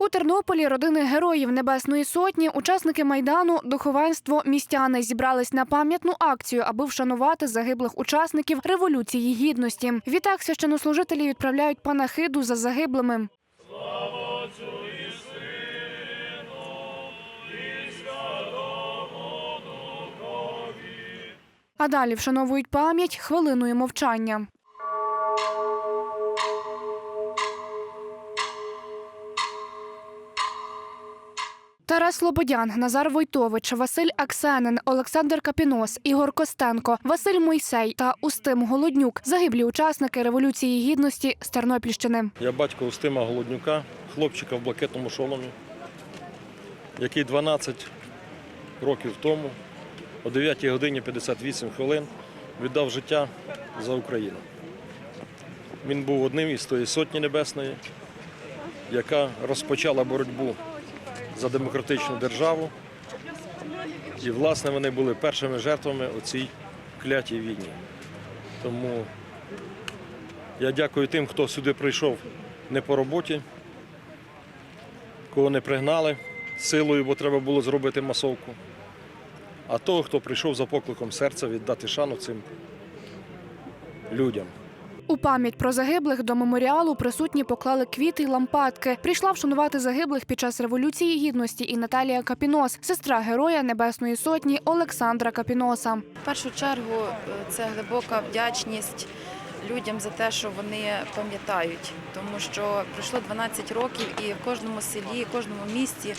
У Тернополі родини героїв Небесної Сотні, учасники майдану, духовенство, містяни зібрались на пам'ятну акцію, аби вшанувати загиблих учасників революції гідності. Відтак священнослужителі відправляють панахиду за загиблими. А далі вшановують пам'ять хвилиною мовчання. Тарас Слободян, Назар Войтович, Василь Аксенин, Олександр Капінос, Ігор Костенко, Василь Мойсей та Устим Голоднюк загиблі учасники революції гідності з Тернопільщини. Я батько Устима Голоднюка, хлопчика в блакитному шоломі, який 12 років тому, о 9 годині 58 хвилин, віддав життя за Україну. Він був одним із тої сотні небесної, яка розпочала боротьбу за демократичну державу. І, власне, вони були першими жертвами у цій клятій війні. Тому я дякую тим, хто сюди прийшов не по роботі, кого не пригнали силою, бо треба було зробити масовку. А того, хто прийшов за покликом серця віддати шану цим людям. У пам'ять про загиблих до меморіалу присутні поклали квіти й лампадки. Прийшла вшанувати загиблих під час революції гідності і Наталія Капінос, сестра героя Небесної Сотні Олександра Капіноса. В першу чергу е, це глибока вдячність людям за те, що вони пам'ятають, тому що пройшло 12 років, і в кожному селі, в кожному місті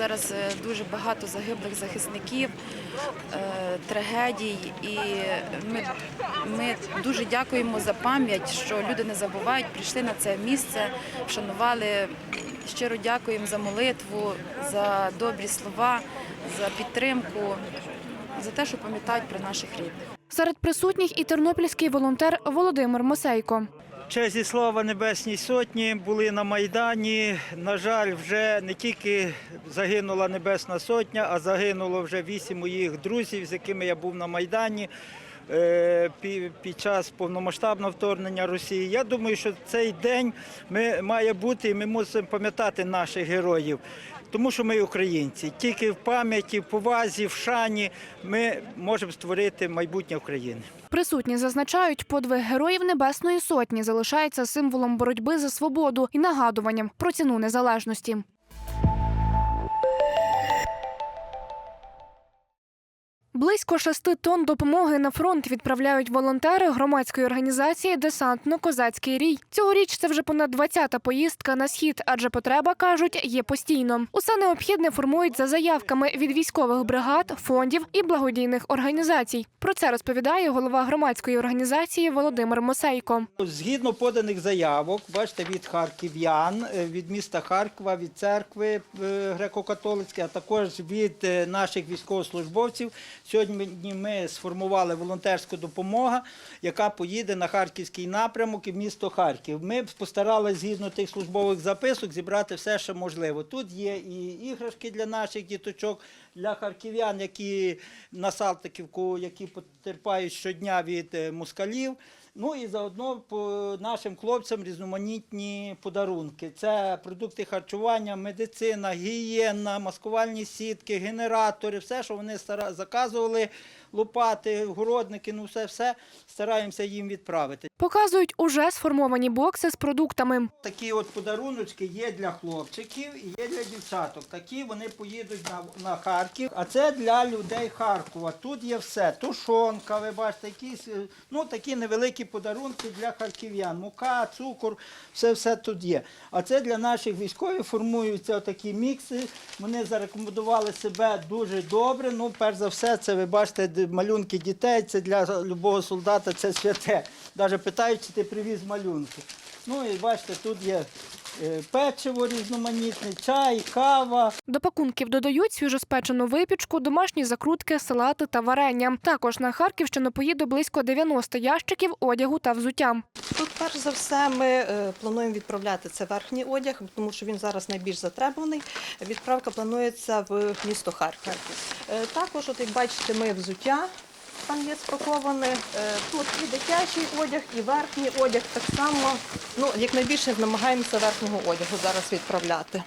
зараз е, дуже багато загиблих захисників, е, трагедій. І ми, ми дуже дякуємо за пам'ять, що люди не забувають, прийшли на це місце, вшанували. Щиро дякуємо за молитву, за добрі слова, за підтримку, за те, що пам'ятають про наших рідних. Серед присутніх і тернопільський волонтер Володимир Мосейко. Честь і слава Небесній Сотні були на Майдані. На жаль, вже не тільки загинула Небесна Сотня, а загинуло вже вісім моїх друзів, з якими я був на Майдані е, під час повномасштабного вторгнення Росії. Я думаю, що цей день ми, має бути, і ми мусимо пам'ятати наших героїв. Тому що ми українці. Тільки в пам'яті, в повазі, в шані ми можемо створити майбутнє України. Присутні зазначають, подвиг героїв Небесної Сотні залишається символом боротьби за свободу і нагадуванням про ціну незалежності. Близько шести тонн допомоги на фронт відправляють волонтери громадської організації Десантно-Козацький рій. Цьогоріч це вже понад 20-та поїздка на схід, адже потреба кажуть є постійно. Усе необхідне формують за заявками від військових бригад, фондів і благодійних організацій. Про це розповідає голова громадської організації Володимир Мосейко. Згідно поданих заявок, бачите, від харків'ян, е, від міста Харкова, від церкви е, греко-католицької, а також від е, наших військовослужбовців. Сьогодні ми сформували волонтерську допомогу, яка поїде на харківський напрямок і в місто Харків. Ми постаралися згідно тих службових записок зібрати все, що можливо. Тут є і іграшки для наших діточок, для харків'ян, які на Салтиківку, які потерпають щодня від е, москалів. Ну і заодно по нашим хлопцям різноманітні подарунки. Це продукти харчування, медицина, гігієна, маскувальні сітки, генератори, все, що вони заказували, лопати, городники, ну все, все стараємося їм відправити. Показують уже сформовані бокси з продуктами. Такі от подаруночки є для хлопчиків і є для дівчаток. Такі вони поїдуть на, на Харків. А це для людей Харкова. Тут є все. Тушонка, ви бачите, якісь е, ну, такі невеликі подарунки для харків'ян. Мука, цукор, все все тут є. А це для наших військових формуються такі мікси. Вони зарекомендували себе дуже добре. Ну, перш за все, це ви бачите малюнки дітей. Це для любого солдата це святе. Навіть питають, чи ти привіз малюнки. Ну і бачите, тут є е, печиво різноманітне, чай, кава. До пакунків додають свіжоспечену випічку, домашні закрутки, салати та варення. Також на Харківщину поїде близько 90 ящиків одягу та взуття. Тут, перш за все, ми е, плануємо відправляти це верхній одяг, тому що він зараз найбільш затребуваний. Відправка планується в місто Харків. Е, Також, от як бачите, ми взуття. Там є спаковане. Е, Тут і дитячий одяг, і верхній одяг так само. Ну, як найбільше намагаємося верхнього одягу зараз відправляти.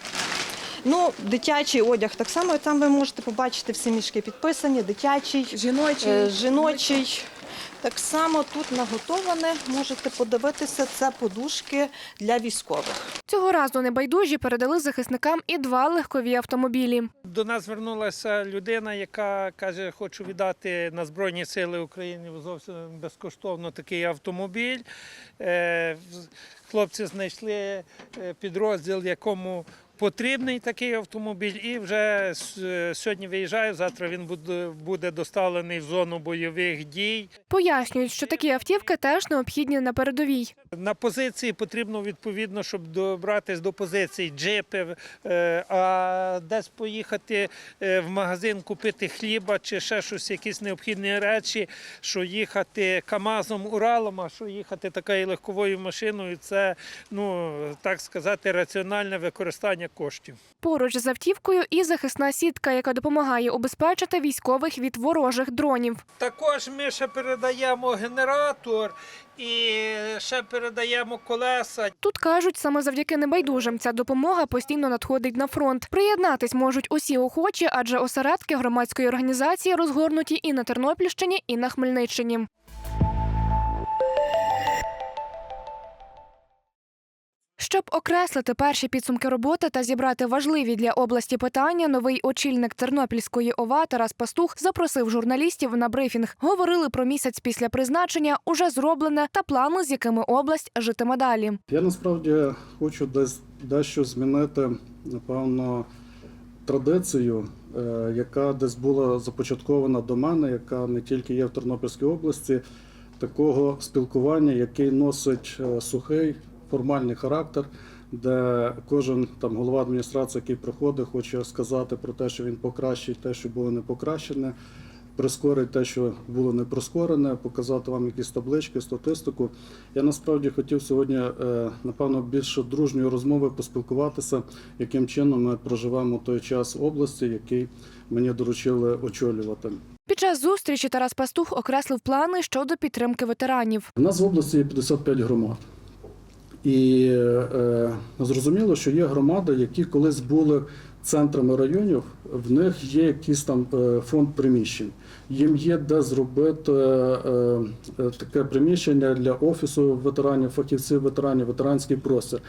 Ну, дитячий одяг так само. Там ви можете побачити всі мішки підписані, дитячий, жіночий. жіночий. Так само тут наготоване, можете подивитися, це подушки для військових. Цього разу небайдужі передали захисникам і два легкові автомобілі. До нас звернулася людина, яка каже, хочу віддати на Збройні Сили України зовсім безкоштовно такий автомобіль. Е, Хлопці знайшли е, підрозділ, якому потрібний такий автомобіль, і вже е, сьогодні виїжджає. Завтра він буде, доставлений в зону бойових дій. Пояснюють, що такі автівки теж необхідні на передовій. На позиції потрібно відповідно, щоб добратися до позицій джипи, е, а десь поїхати е, в магазин купити хліба чи ще щось, якісь необхідні речі, що їхати КАМАЗом Уралом, а що їхати такою легковою машиною, це ну так сказати раціональне використання коштів. Поруч з автівкою і захисна сітка, яка допомагає убезпечити військових від ворожих дронів. Також ми ще передаємо генератор і ще передаємо колеса. Тут кажуть, саме завдяки небайдужим ця допомога постійно надходить на фронт. Приєднатись можуть усі охочі, адже осередки громадської організації розгорнуті і на Тернопільщині, і на Хмельниччині. Щоб окреслити перші підсумки роботи та зібрати важливі для області питання, новий очільник Тернопільської ОВА Тарас Пастух запросив журналістів на брифінг. Говорили про місяць після призначення, уже зроблене та плани, з якими область житиме далі. Я насправді хочу десь дещо змінити, напевно, традицію, е, яка десь була започаткована до мене, яка не тільки є в Тернопільській області, такого спілкування, який носить е, сухий формальний характер, де кожен там голова адміністрації, який приходить, хоче сказати про те, що він покращить те, що було не покращене. Прискорить те, що було не прискорене, показати вам якісь таблички, статистику. Я насправді хотів сьогодні, е, напевно, більше дружньої розмови поспілкуватися, яким чином ми проживемо той час області, який мені доручили очолювати. Під час зустрічі Тарас Пастух окреслив плани щодо підтримки ветеранів. У нас в області є 55 громад. І е, зрозуміло, що є громади, які колись були центрами районів, в них є якийсь там е, фонд приміщень. Їм є де зробити е, е, таке приміщення для офісу ветеранів, фахівців ветеранів, ветеранський простір.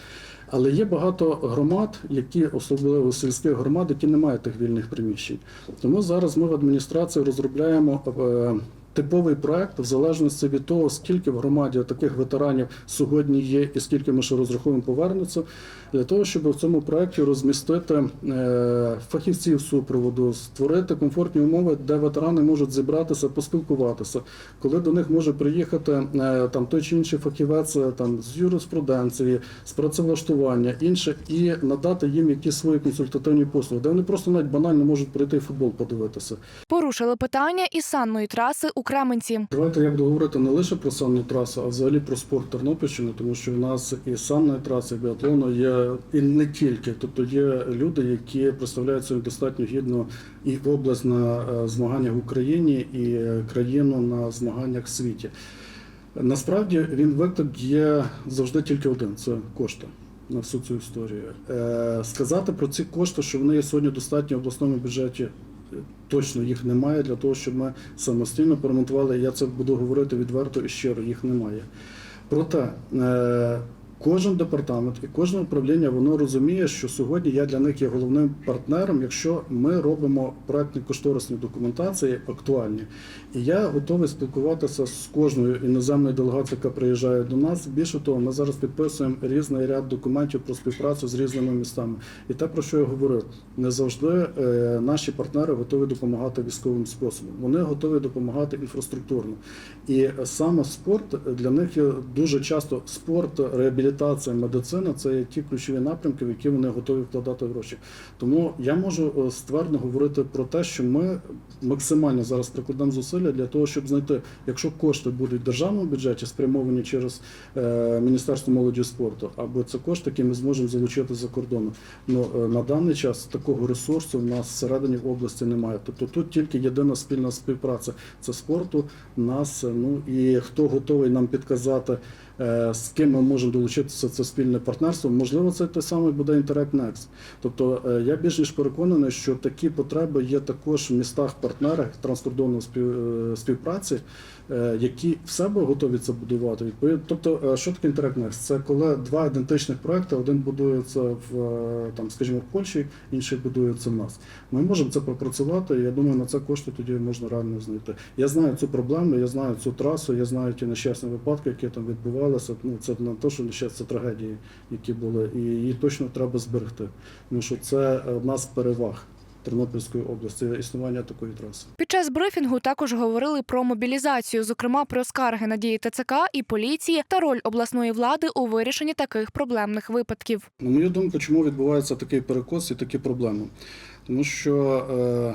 Але є багато громад, які особливо сільських громад, які не мають тих вільних приміщень. Тому зараз ми в адміністрації розробляємо е, типовий проект в залежності від того, скільки в громаді таких ветеранів сьогодні є, і скільки ми ще розраховуємо повернуться, для того, щоб в цьому проекті розмістити е, фахівців супроводу, створити комфортні умови, де ветерани можуть зібратися, поспілкуватися, коли до них може приїхати е, там той чи інший фахівець е, там з юриспруденції, з працевлаштування, інше, і надати їм якісь свої консультативні послуги, де вони просто навіть банально можуть прийти футбол подивитися. Порушили питання і санної траси у Кременці. Давайте як договорити не лише про санну трасу, а взагалі про спорт Тернопільщини, тому що в нас і санної траси, і біатлону є і не тільки. Тобто є люди, які представляють собі достатньо гідно і область на е, змаганнях в Україні, і країну на змаганнях в світі. Насправді він виклик є завжди тільки один це кошти. На всю цю історію Е, сказати про ці кошти, що вони є сьогодні достатньо в обласному бюджеті, точно їх немає для того, щоб ми самостійно поремонтували. Я це буду говорити відверто і щиро, їх немає. Проте е, кожен департамент і кожне управління воно розуміє, що сьогодні я для них є головним партнером, якщо ми робимо проектні кошторисні документації актуальні. І я готовий спілкуватися з кожною іноземною делегацією, яка приїжджає до нас. Більше того, ми зараз підписуємо різний ряд документів про співпрацю з різними містами. І те, про що я говорив, не завжди е, наші партнери готові допомагати військовим способом. Вони готові допомагати інфраструктурно. І саме спорт для них є дуже часто спорт, реабілітація. Реабілітація, медицина це ті ключові напрямки, в які вони готові вкладати гроші. Тому я можу е, ствердно говорити про те, що ми максимально зараз прикладемо зусилля для того, щоб знайти, якщо кошти будуть в державному бюджеті спрямовані через е, Міністерство молоді і спорту, або це кошти, які ми зможемо залучити за кордону. Ну е, на даний час такого ресурсу в нас всередині області немає. Тобто тут тільки єдина спільна співпраця це спорту, нас. Ну і хто готовий нам підказати, з ким ми можемо долучитися, це спільне партнерство. Можливо, це той самий буде Interact Next. Тобто е, я більш ніж переконаний, що такі потреби є також в містах-партнерах транскордонної е, співпраці, е, які в готові це будувати. Тобто, е, що таке Next? Це коли два ідентичних проекти, один будується в е, там, скажімо, в Польщі, інший будується в нас. Ми можемо це пропрацювати. Я думаю, на це кошти тоді можна реально знайти. Я знаю цю проблему, я знаю цю трасу, я знаю ті нещасні випадки, які там відбувалися. Ну це не те, що нещасні, трагедії, які були, і її точно треба зберегти. Тому що це одна з переваг Тернопільської області існування такої траси. Під час брифінгу також говорили про мобілізацію, зокрема про скарги на дії ТЦК і поліції та роль обласної влади у вирішенні таких проблемних випадків. На мою думку, чому відбувається такий перекос і такі проблеми? Тому що е,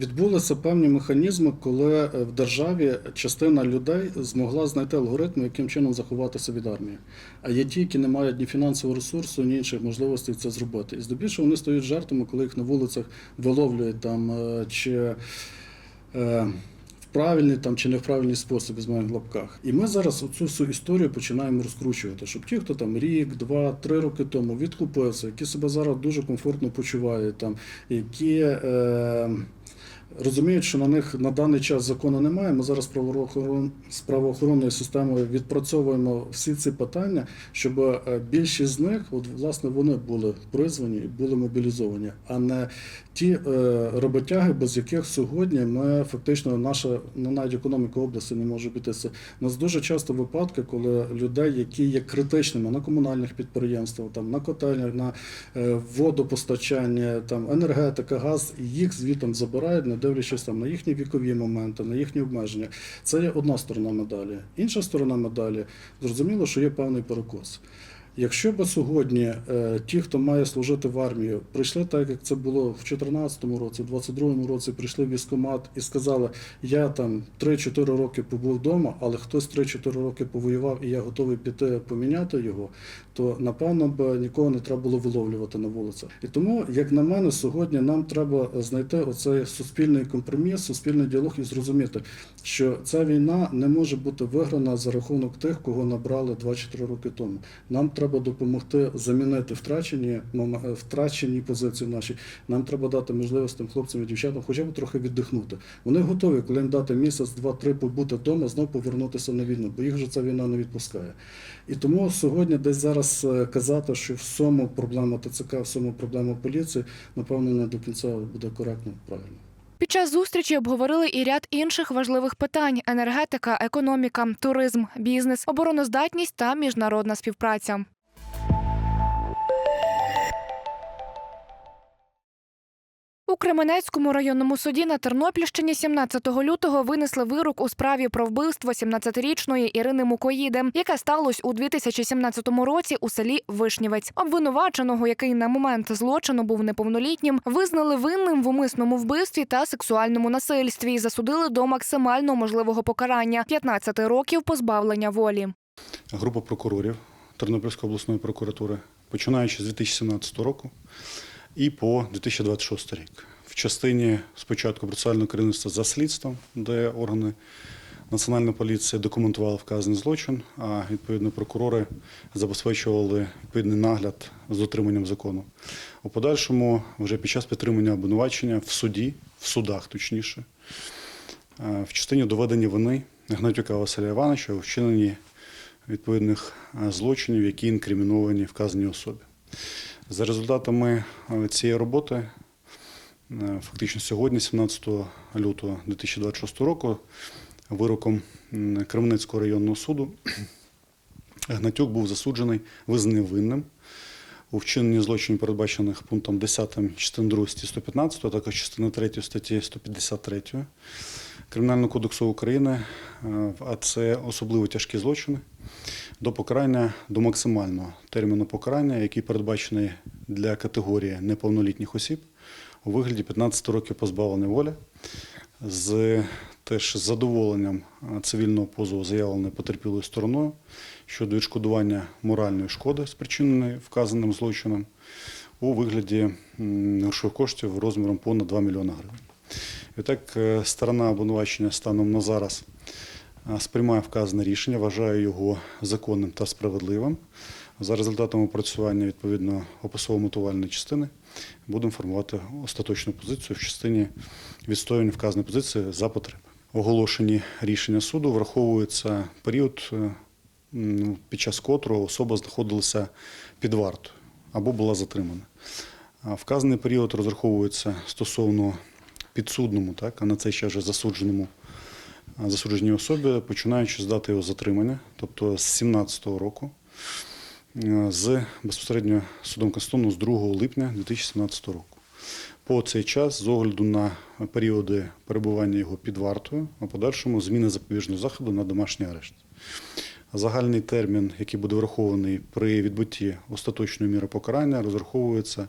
відбулися певні механізми, коли е, в державі частина людей змогла знайти алгоритми, яким чином заховатися від армії. А є ті, які не мають ні фінансового ресурсу, ні інших можливостей це зробити. І здебільшого вони стають жертвами, коли їх на вулицях виловлюють там е, чи. е, в правильний там чи не в правильний спосіб з моїх лапках. І ми зараз оцю всю історію починаємо розкручувати, щоб ті, хто там рік, два, три роки тому відкупився, які себе зараз дуже комфортно почувають, там які. Е, Розуміють, що на них на даний час закону немає. Ми зараз правоохорон... з правоохоронною системою відпрацьовуємо всі ці питання, щоб е, більшість з них, от власне, вони були призвані і були мобілізовані, а не ті е, роботяги, без яких сьогодні ми фактично наша ну, навіть економіка області не може обійтися. У нас дуже часто випадки, коли людей, які є критичними на комунальних підприємствах, там на котельнях, на е, водопостачання, там енергетика, газ, їх звітом забирають, не дивлячись там на їхні вікові моменти, на їхні обмеження. Це є одна сторона медалі. Інша сторона медалі зрозуміло, що є певний перекос. Якщо б сьогодні е, ті, хто має служити в армію, прийшли так, як це було в 2014 році, в 2022 році, прийшли в військкомат і сказали, я там 3-4 роки побув вдома, але хтось 3-4 роки повоював і я готовий піти поміняти його, то напевно б нікого не треба було виловлювати на вулицях. І тому, як на мене, сьогодні нам треба знайти оцей суспільний компроміс, суспільний діалог і зрозуміти, що ця війна не може бути виграна за рахунок тих, кого набрали 2-4 роки тому. Нам треба допомогти замінити втрачені втрачені позиції наші. Нам треба дати можливість тим хлопцям і дівчатам хоча б трохи віддихнути. Вони готові, коли їм дати місяць, два-три побути вдома, знов повернутися на війну, бо їх вже ця війна не відпускає. І тому сьогодні десь зараз е, казати, що в цьому проблема ТЦК, в цьому проблема поліції, напевно, не до кінця буде коректно правильно. Під час зустрічі обговорили і ряд інших важливих питань: енергетика, економіка, туризм, бізнес, обороноздатність та міжнародна співпраця. У Кременецькому районному суді на Тернопільщині 17 лютого винесли вирок у справі про вбивство 17-річної Ірини Мукоїди, яке сталося у 2017 році у селі Вишнівець. Обвинуваченого, який на момент злочину був неповнолітнім, визнали винним в умисному вбивстві та сексуальному насильстві і засудили до максимально можливого покарання 15 років позбавлення волі. група прокурорів Тернопільської обласної прокуратури, починаючи з 2017 року і по 2026 рік. В частині спочатку процесуального керівництва за слідством, де органи Національної поліції документували вказаний злочин, а відповідно прокурори забезпечували відповідний нагляд з дотриманням закону. У подальшому, вже під час підтримання обвинувачення в суді, в судах точніше, е, в частині доведення вини Гнатюка Василя Івановича у вчиненні відповідних е, злочинів, які інкриміновані вказаній особі. За результатами е, цієї роботи, е, фактично сьогодні, 17 лютого 2026 року, вироком м, Кременецького районного суду Гнатюк був засуджений, визнаний винним у вчиненні злочинів, передбачених пунктом 10 частини 2 статті 115, а також частини 3 статті 153 Кримінального кодексу України, е, а це особливо тяжкі злочини. до покарання до максимального терміну покарання, який передбачений для категорії неповнолітніх осіб у вигляді 15 років позбавлення волі з теж задоволенням цивільного позову заявленої потерпілою стороною щодо відшкодування моральної шкоди, спричиненої вказаним злочином, у вигляді грошових коштів розміром понад 2 мільйони гривень. Відтак, е, сторона обвинувачення станом на зараз сприймає вказане рішення, вважає його законним та справедливим. За результатами опрацювання відповідно описово-мотивальної частини будемо формувати остаточну позицію в частині відстоювання вказаної позиції за потреби. Оголошені рішення суду враховується період, е, під час котрого особа знаходилася під вартою або була затримана. Вказаний період розраховується стосовно підсудному, так, а на цей час вже засудженому засудженій особі, починаючи з дати його затримання, тобто з 17-го року, е, з безпосередньо судом Конституційного з 2 липня 2017 року. По цей час, з огляду на періоди перебування його під вартою, а подальшому зміни запобіжного заходу на домашній арешт. Загальний термін, який буде врахований при відбутті остаточної міри покарання, розраховується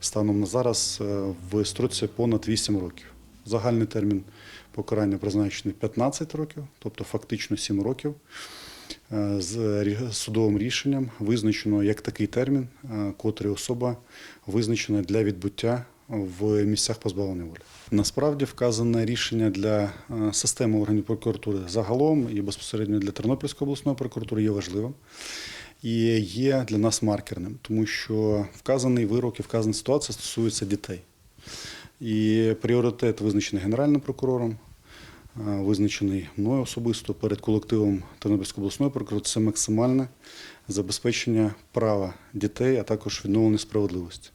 станом на зараз е, в строці понад 8 років. Загальний термін покарання призначений 15 років, тобто фактично 7 років. Е, З судовим рішенням визначено як такий термін, е, котрий особа визначена для відбуття в місцях позбавлення волі. Насправді вказане рішення для е, системи органів прокуратури загалом і безпосередньо для Тернопільської обласної прокуратури є важливим і є для нас маркерним, тому що вказаний вирок і вказана ситуація стосується дітей. І пріоритет визначений Генеральним прокурором, е, визначений мною особисто перед колективом Тернопільської обласної прокуратури, це максимальне забезпечення права дітей, а також відновлення справедливості.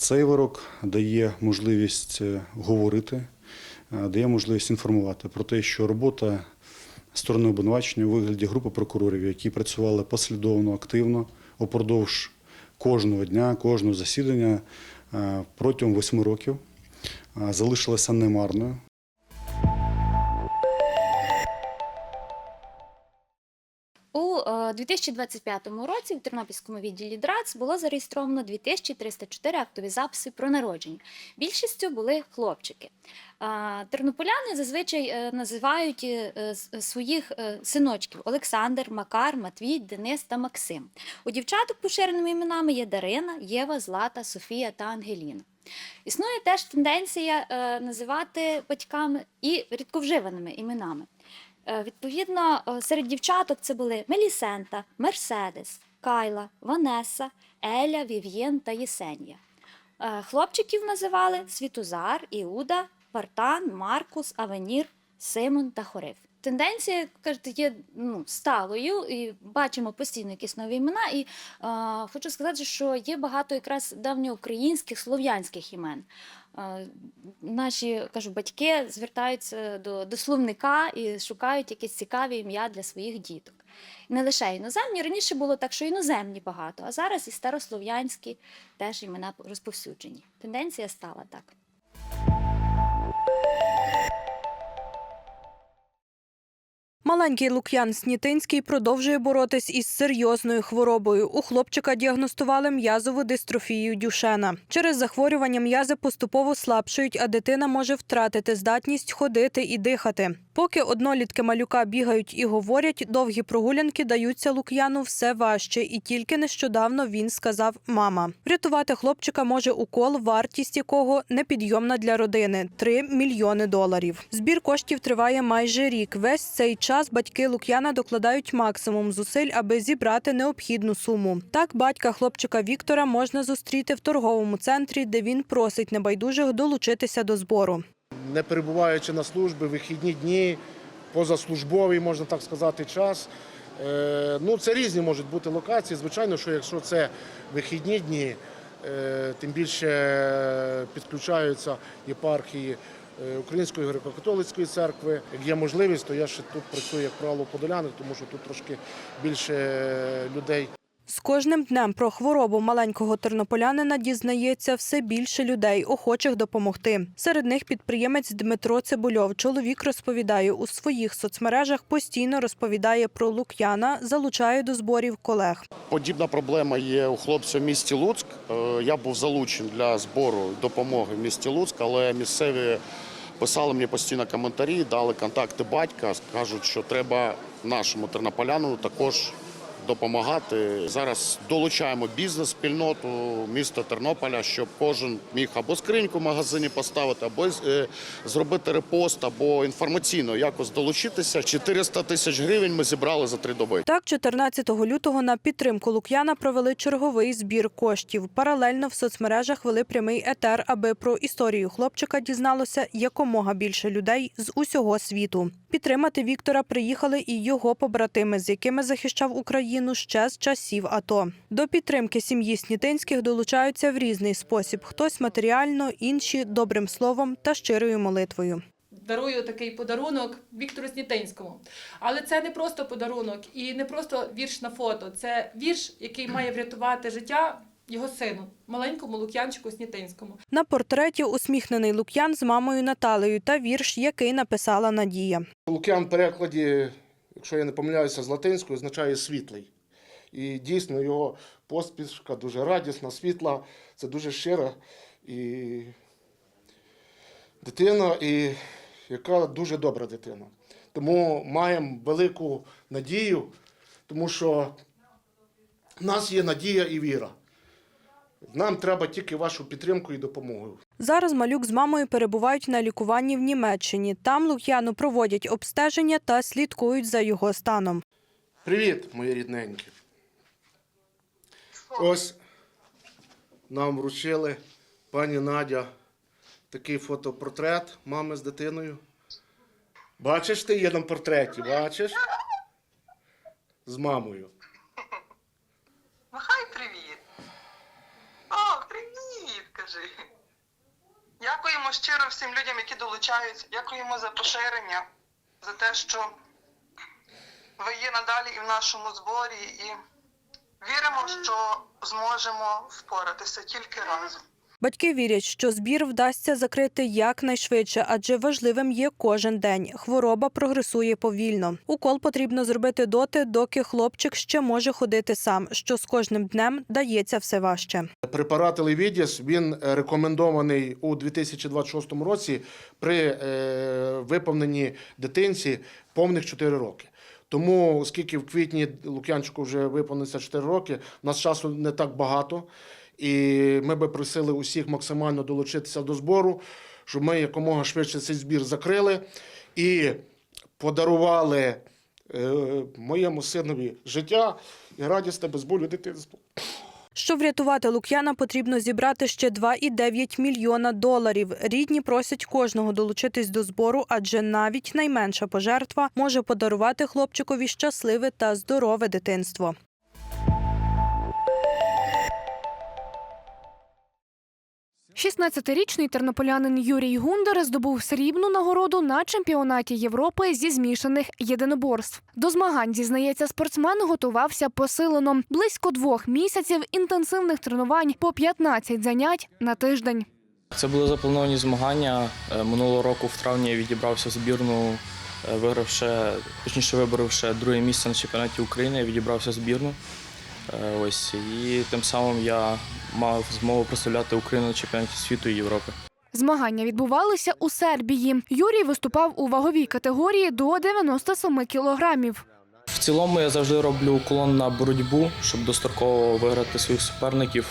Цей вирок дає можливість е, говорити, е, дає можливість інформувати про те, що робота сторони обвинувачення у вигляді групи прокурорів, які працювали послідовно, активно упродовж кожного дня, кожного засідання е, протягом восьми років, залишилася немарною. 2025 році в Тернопільському відділі ДРАЦ було зареєстровано 2304 актові записи про народження. Більшістю були хлопчики. Тернополяни зазвичай е, називають е, своїх е, синочків Олександр, Макар, Матвій, Денис та Максим. У дівчаток поширеними іменами є Дарина, Єва, Злата, Софія та Ангеліна. Існує теж тенденція називати батьками і рідковживаними іменами. Е, Відповідно, е, серед дівчаток це були Мелісента, Мерседес, Кайла, Ванеса, Еля, Вів'єн та Єсенія. Е, Хлопчиків називали Світузар, Іуда, Вартан, Маркус, Авенір, Симон та Хорив. Тенденція, як кажете, є ну, сталою, і бачимо постійно якісь нові імена. І е, хочу сказати, що є багато якраз давньоукраїнських, слов'янських імен. Наші кажу, батьки звертаються до, до словника і шукають якісь цікаві ім'я для своїх діток. Не лише іноземні. Раніше було так, що іноземні багато, а зараз і старослов'янські теж імена розповсюджені. Тенденція стала так. Маленький Лук'ян Снітинський продовжує боротись із серйозною хворобою. У хлопчика діагностували м'язову дистрофію Дюшена. Через захворювання м'язи поступово слабшують, а дитина може втратити здатність ходити і дихати. Поки однолітки малюка бігають і говорять, довгі прогулянки даються Лук'яну все важче, і тільки нещодавно він сказав мама. Врятувати хлопчика може укол, вартість якого непідйомна для родини 3 мільйони доларів. Збір коштів триває майже рік. Весь цей час батьки Лук'яна докладають максимум зусиль, аби зібрати необхідну суму. Так, батька хлопчика Віктора можна зустріти в торговому центрі, де він просить небайдужих долучитися до збору. не перебуваючи на службі, вихідні дні, позаслужбовий, можна так сказати, час. Е, Ну, це різні можуть бути локації. Звичайно, що якщо це вихідні дні, е, тим більше підключаються єпархії е, Української греко-католицької церкви. Як є можливість, то я ще тут працюю, як правило, подоляних, тому що тут трошки більше людей З кожним днем про хворобу маленького тернополянина дізнається все більше людей, охочих допомогти. Серед них підприємець Дмитро Цибульов. Чоловік розповідає у своїх соцмережах, постійно розповідає про Лук'яна, залучає до зборів колег. Подібна проблема є у хлопця в місті Луцьк. Е, Я був залучений для збору допомоги в місті Луцьк, але місцеві писали мені постійно коментарі, дали контакти батька, кажуть, що треба нашому тернополяну також допомагати. Зараз долучаємо бізнес-спільноту міста Тернополя, щоб кожен міг або скриньку в магазині поставити, або е, зробити репост, або інформаційно якось долучитися. 400 тисяч гривень ми зібрали за три доби. Так, 14 лютого на підтримку Лук'яна провели черговий збір коштів. Паралельно в соцмережах вели прямий етер, аби про історію хлопчика дізналося якомога більше людей з усього світу. Підтримати Віктора приїхали і його побратими, з якими захищав Україну ще з часів АТО. До підтримки сім'ї Снітинських долучаються в різний спосіб: хтось матеріально, інші добрим словом та щирою молитвою. дарую такий подарунок Віктору Снітинському. Але це не просто подарунок і не просто вірш на фото. Це вірш, який має врятувати життя його сину, маленькому Лук'янчику Снітинському. На портреті усміхнений Лук'ян з мамою Наталею та вірш, який написала Надія. Лук'ян в перекладі, якщо я не помиляюся, з латинської, означає світлий. І дійсно його поспішка дуже радісна, світла, це дуже щира і дитина, і яка дуже добра дитина. Тому маємо велику надію, тому що в нас є надія і віра. Нам треба тільки вашу підтримку і допомогу. Зараз малюк з мамою перебувають на лікуванні в Німеччині. Там Лук'яну проводять обстеження та слідкують за його станом. Привіт, мої рідненькі. Ось нам вручили пані Надя такий фотопортрет мами з дитиною. Бачиш, ти є на портреті, бачиш? З мамою. Махай привіт. О, привіт, кажи. Дякуємо щиро всім людям, які долучаються. Дякуємо за поширення, за те, що ви є надалі і в нашому зборі, і віримо, що зможемо впоратися тільки разом. Батьки вірять, що збір вдасться закрити якнайшвидше, адже важливим є кожен день. Хвороба прогресує повільно. Укол потрібно зробити доти, доки хлопчик ще може ходити сам, що з кожним днем дається все важче. Препарат Елевідіс, він е, рекомендований у 2026 році при е, виповненні дитинці повних 4 роки. Тому, оскільки в квітні Лук'янчику вже виповниться 4 роки, у нас часу не так багато, і ми би просили усіх максимально долучитися до збору, щоб ми якомога швидше цей збір закрили і подарували е, моєму синові життя і радісне без болю дитинство. Щоб врятувати Лук'яна, потрібно зібрати ще 2,9 мільйона доларів. Рідні просять кожного долучитись до збору, адже навіть найменша пожертва може подарувати хлопчикові щасливе та здорове дитинство. – 16-річний тернополянин Юрій Гундар здобув срібну нагороду на чемпіонаті Європи зі змішаних єдиноборств. До змагань, зізнається, спортсмен готувався посилено. Близько двох місяців інтенсивних тренувань по 15 занять на тиждень. Це були заплановані змагання. Е, Минулого року в травні я відібрався збірну, е, вигравши, точніше виборовши друге місце на чемпіонаті України, я відібрався збірну. Е, Ось і тим самим я мав змогу представляти Україну на чемпіонаті світу і Європи. Змагання відбувалися у Сербії. Юрій виступав у ваговій категорії до 97 кілограмів. В цілому я завжди роблю уклон на боротьбу, щоб достроково виграти своїх суперників.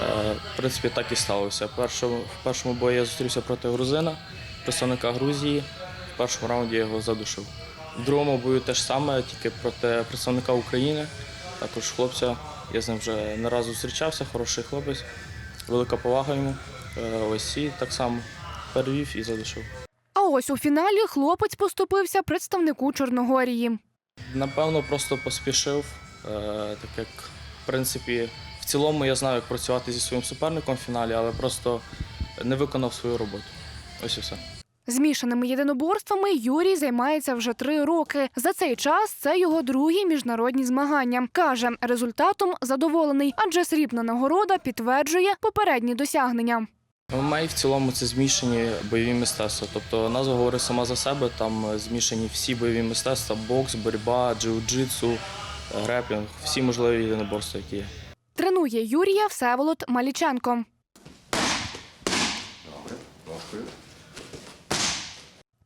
Е, В принципі, так і сталося. В першому бою я зустрівся проти грузина, представника Грузії. В першому раунді я його задушив. В другому бою те ж саме, тільки проти представника України, також хлопця. Я з ним вже не раз зустрічався, хороший хлопець, велика повага йому. Е, Ось і так само перевів і задушив. А ось у фіналі хлопець поступився представнику Чорногорії. Напевно, просто поспішив, е, так як, в принципі, в цілому я знаю, як працювати зі своїм суперником в фіналі, але просто не виконав свою роботу. Ось і все. Змішаними єдиноборствами Юрій займається вже три роки. За цей час це його другі міжнародні змагання. Каже, результатом задоволений, адже срібна нагорода підтверджує попередні досягнення. ММА в цілому це змішані бойові мистецтва. Тобто назва говорить сама за себе, там е, змішані всі бойові мистецтва, бокс, боротьба, джиу-джитсу, е, греплінг, всі можливі єдиноборства, які є. Тренує Юрія Всеволод Маліченко.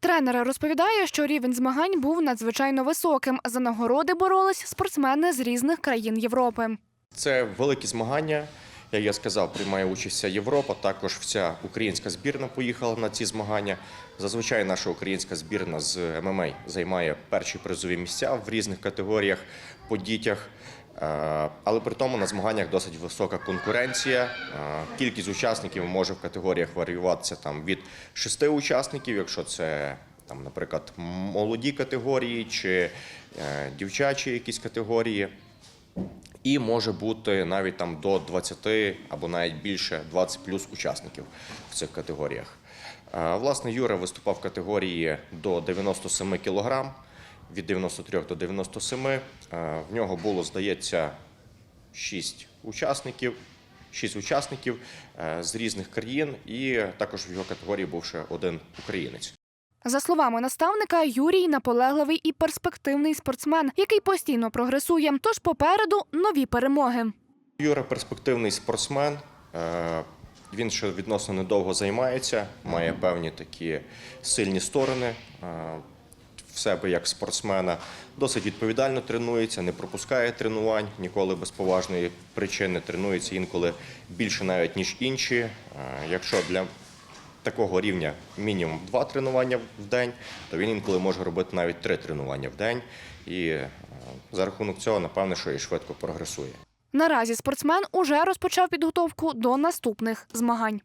Тренер розповідає, що рівень змагань був надзвичайно високим. За нагороди боролись спортсмени з різних країн Європи. Це великі змагання. Як я сказав, приймає участь вся Європа. Також вся українська збірна поїхала на ці змагання. Зазвичай наша українська збірна з ММА займає перші призові місця в різних категоріях по дітях. Е, Але при тому на змаганнях досить висока конкуренція. Е, Кількість учасників може в категоріях варіюватися там від шести учасників, якщо це там, наприклад, молоді категорії чи е, дівчачі якісь категорії. І може бути навіть там до 20 або навіть більше 20 плюс учасників в цих категоріях. Власне, Юра виступав в категорії до 97 кг, від 93 до 97. Е, В нього було, здається, 6 учасників. 6 учасників е, з різних країн, і також в його категорії був ще один українець. За словами наставника, Юрій наполегливий і перспективний спортсмен, який постійно прогресує. Тож попереду нові перемоги. Юра перспективний спортсмен. Е, Він ще відносно недовго займається, має певні такі сильні сторони в себе як спортсмена. Досить відповідально тренується, не пропускає тренувань, ніколи без поважної причини тренується інколи більше навіть ніж інші. Е, Якщо для такого рівня мінімум два тренування в день, то він інколи може робити навіть три тренування в день. І е, за рахунок цього, напевне, що і швидко прогресує. Наразі спортсмен уже розпочав підготовку до наступних змагань.